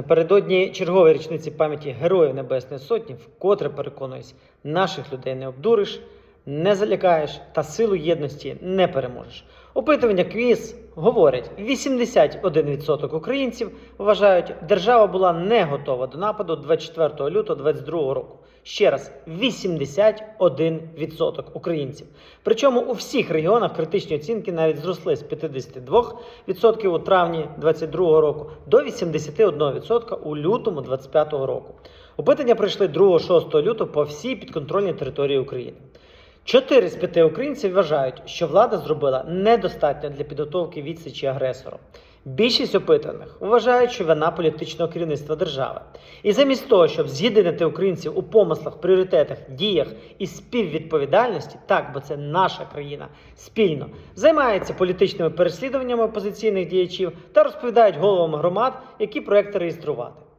Напередодні чергової річниці пам'яті Героїв Небесної Сотні, вкотре переконуюсь, наших людей не обдуриш, не залякаєш та силу єдності не переможеш. Опитування квіз говорять, 81% українців вважають, держава була не готова до нападу 24 лютого 2022 року. Ще раз, 81% українців. Причому у всіх регіонах критичні оцінки навіть зросли з 52% у травні 2022 року до 81% у лютому 2025 року. Опитання пройшли 2-6 лютого по всій підконтрольній території України. Чотири з п'яти українців вважають, що влада зробила недостатньо для підготовки відсічі агресору. Більшість опитаних вважають, що вина політичного керівництва держави. І замість того, щоб з'єднати українців у помислах, пріоритетах, діях і співвідповідальності, так, бо це наша країна спільно, займаються політичними переслідуваннями опозиційних діячів та розповідають головам громад, які проекти реєструвати.